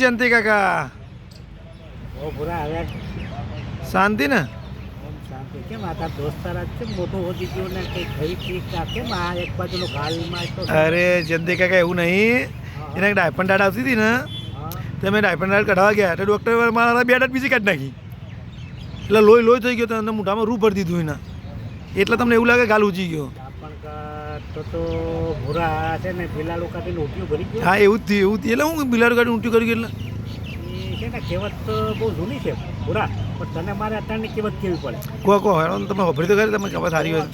જયંતિ કાકા. શાંતિ ને? અરે જયંતિ કાકા એવું નહીં. એને ડાયપન ડાડ આવતી હતી ને તમે ડાયપન ડાડ કઢાવા ગયા. એટલે ડૉક્ટર મારા બે ડાટ બીજી કાઢી નાખી. એટલે લોહી લોહી થઈ ગયો તો એમને મોઢામાં રૂ ભરી દીધું એના. એટલે તમને એવું લાગે ગાલ ઉજી ગયો. તો તો ભૂરા છે ને બિલાડું કાઢીને ઉઠ્યું ભરી ગયો. હા એવું જ થયું એવું એટલે હું બિલાડું કાઢી ઊંટી કરી ગયું એટલે? એ છે ને કહેવત તો બહુ જૂની છે ભૂરા. પણ તને મારે અત્યારની કહેવત કેવી પડે? કો કહો હેરાન તમે ખબર તો કરી તમે ખબર સારી હોય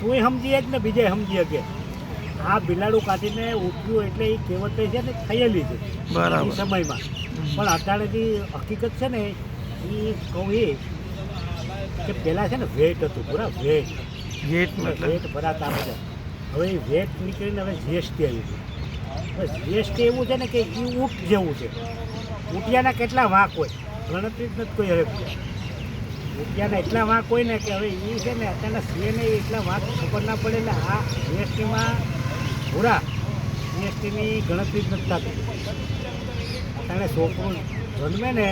તું સમજી જ ને બીજે સમજી શકે. આ બિલાડું કાઢીને ઉઠ્યું એટલે એ કહેવત છે ને થયેલી છે. બરાબર. સમયમાં. પણ અત્યારે જે હકીકત છે ને એ કહું એ કે પહેલાં છે ને વેટ હતું પૂરા વેટ મતલબ વેટ ભરાતા હતા હવે એ વેટ નીકળીને હવે જીએસટી આવ્યું છે હવે જીએસટી એવું છે ને કે એ ઊંટ જેવું છે. ઊંટિયાના કેટલા વાંક હોય? ગણતરી જ નથી કોઈ હવે ઊંટિયાના એટલા વાંક હોય ને કે હવે એ છે ને અત્યારના સીએને એટલા વાંક ખબર ના પડે એટલે આ જીએસટીમાં પૂરા જીએસટીની ગણતરી જ નથી થતી. અત્યારે છોકરું જન્મે ને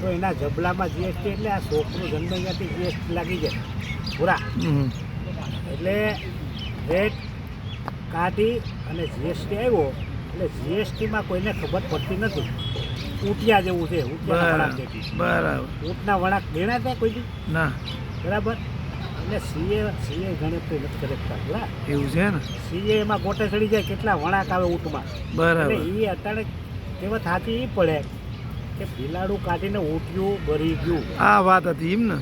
તો એના જબલામાં જીએસટી એટલે આ છોકરું જન્મે ત્યાંથી જીએસટી લાગી જાય. પૂરા. એટલે રેટ કાઢી અને જીએસટી આવ્યો એટલે જીએસટીમાં કોઈને ખબર પડતી નથી. ઊંટિયા જેવું છે બરાબર ઊંટના વળાંક ગણ્યા હતા કોઈ? ના. બરાબર? એટલે સીએ સીએ ગણતરી નથી કરતા બરા એવું છે ને? સીએ એમાં ગોટે ચડી જાય કેટલા વળાંક આવે ઊંટમાં? બરાબર. એ અત્યારે કહેવત સાચી એ પડે કે બિલાડું કાઢીને ઊંટ્યું ભરી ગયું. આ વાત હતી એમ ને?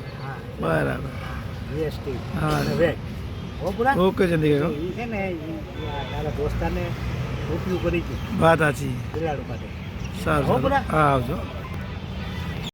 બરાબર. જીએસટી હા. ઓકે જલ્દી કાકા છે ને તારા દોસ્તાને ઉપયોગ કરી છે. વાત સાચી. બિલાડું કાઢે સારું. હા આવજો.